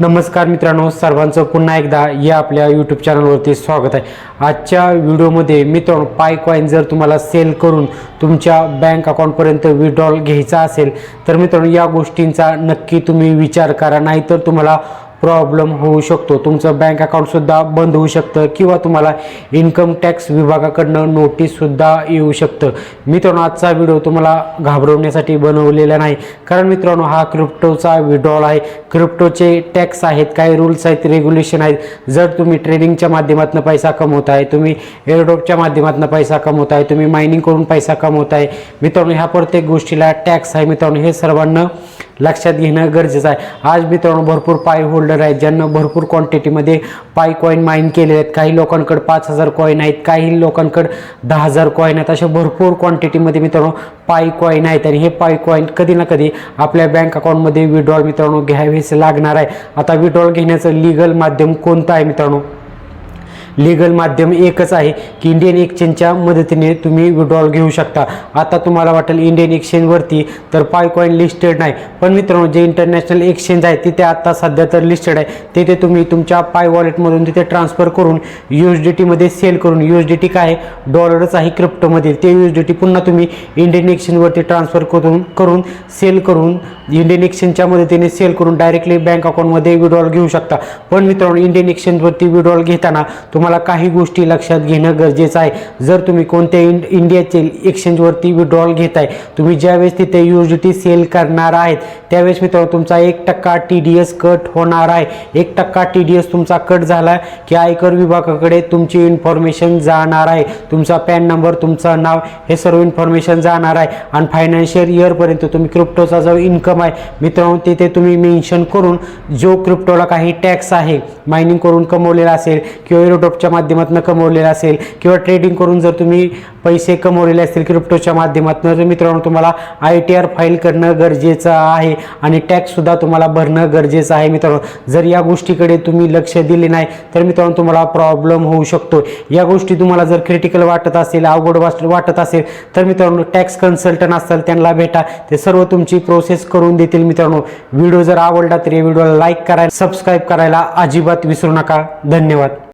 नमस्कार मित्रांनो सर्वांचं पुन्हा एकदा या आपल्या यूट्यूब चॅनलवरती स्वागत आहे. आजच्या व्हिडिओमध्ये मित्रांनो पाय कॉईन जर तुम्हाला सेल करून तुमच्या बँक अकाउंटपर्यंत विड्रॉल घ्यायचा असेल तर मित्रांनो या गोष्टींचा नक्की तुम्ही विचार करा. नाहीतर तुम्हाला प्रॉब्लेम होऊ शकतो. तुमचं बँक अकाउंटसुद्धा बंद होऊ शकतं किंवा तुम्हाला इन्कम टॅक्स विभागाकडनं नोटीससुद्धा येऊ शकतं. मित्रांनो आजचा व्हिडिओ तुम्हाला घाबरवण्यासाठी बनवलेला नाही. कारण मित्रांनो हा क्रिप्टोचा विड्रॉल आहे. क्रिप्टोचे टॅक्स आहेत काही रूल्स आहेत रेग्युलेशन आहेत. जर तुम्ही ट्रेडिंगच्या माध्यमातून पैसा कमवत आहे तुम्ही एअरडॉपच्या माध्यमातून पैसा कमवत आहे तुम्ही मायनिंग करून पैसा कमवत आहे मित्रांनो ह्या प्रत्येक गोष्टीला टॅक्स आहे मित्रांनो. हे सर्वांना लक्षात घेणं गरजेचं आहे. आज मित्रांनो भरपूर पाय होल्डर आहेत ज्यांना भरपूर क्वांटिटीमध्ये पाय कॉईन माइन केले आहेत. काही लोकांकडे पाच हजार कॉईन आहेत काही लोकांकडे दहा हजार कॉईन आहेत. अशा भरपूर क्वांटिटीमध्ये मित्रांनो पाय कॉईन आहेत. आणि हे पाय कॉईन कधी ना कधी आपल्या बँक अकाउंटमध्ये विड्रॉल मित्रांनो घ्यावेच लागणार आहे. आता विड्रॉल घेण्याचं लिगल माध्यम कोणतं आहे मित्रांनो? लीगल माध्यम एकच आहे की इंडियन एक्सचेंजच्या मदतीने तुम्ही विड्रॉल घेऊ शकता. आता तुम्हाला वाटेल इंडियन एक्सचेंजवरती तर पाय कॉईन लिस्टेड नाही. पण मित्रांनो जे इंटरनॅशनल एक्सचेंज आहे तिथे आता सध्या तर लिस्टेड आहे. तिथे तुम्ही तुमच्या पाय वॉलेटमधून तिथे ट्रान्सफर करून यू एस डी टीमध्ये सेल करून यू एस डी टी काय आहे? डॉलरच आहे क्रिप्टोमध्ये ते यू एस डी टी पुन्हा तुम्ही इंडियन एक्सचेंजवरती ट्रान्सफर करून करून सेल करून इंडियन एक्सचेंजच्या मदतीने सेल करून डायरेक्टली बँक अकाउंटमध्ये विड्रॉल घेऊ शकता. पण मित्रांनो इंडियन एक्सचेंजवरती विड्रॉल घेताना तुम्हाला काही गोष्टी लक्षात घेणं गरजेचं आहे. जर तुम्ही कोणत्या इंड इंडियाचे एक्सचेंजवरती विड्रॉल घेत आहे तुम्ही ज्यावेळेस तिथे U S D T sell करणार आहेत त्यावेळेस मित्रांनो तुमचा एक टक्का टी डी एस कट होणार आहे. एक टक्का टी डी एस तुमचा कट झाला की आयकर विभागाकडे तुमची इन्फॉर्मेशन जाणार आहे. तुमचा पॅन नंबर तुमचं नाव हे सर्व इन्फॉर्मेशन जाणार आहे. आणि फायनान्शियल इयरपर्यंत तुम्ही क्रिप्टोचा जो इन्कम आहे मित्रांनो तिथे तुम्ही मेन्शन करून जो क्रिप्टोला काही टॅक्स आहे मायनिंग करून कमवलेला असेल किंवा एरोटॉपच्या माध्यमातून कमवलेला असेल किंवा ट्रेडिंग करून जर तुम्ही पैसे कमवलेले असतील क्रिप्टोच्या माध्यमातून तर मित्रांनो तुम्हाला आय टी आर फाईल करणं गरजेचं आहे आणि टॅक्ससुद्धा तुम्हाला भरणं गरजेचं आहे मित्रांनो. जर या गोष्टीकडे तुम्ही लक्ष दिले नाही तर मित्रांनो तुम्हाला प्रॉब्लेम होऊ शकतो. या गोष्टी तुम्हाला जर क्रिटिकल वाटत असेल अवघड वाटत असेल तर मित्रांनो टॅक्स कन्सल्टंट असतील त्यांना भेटा. ते सर्व तुमची प्रोसेस करून देतील मित्रांनो. व्हिडिओ जर आवडला तर या व्हिडिओला लाईक करायला सबस्क्राईब करायला अजिबात विसरू नका. धन्यवाद.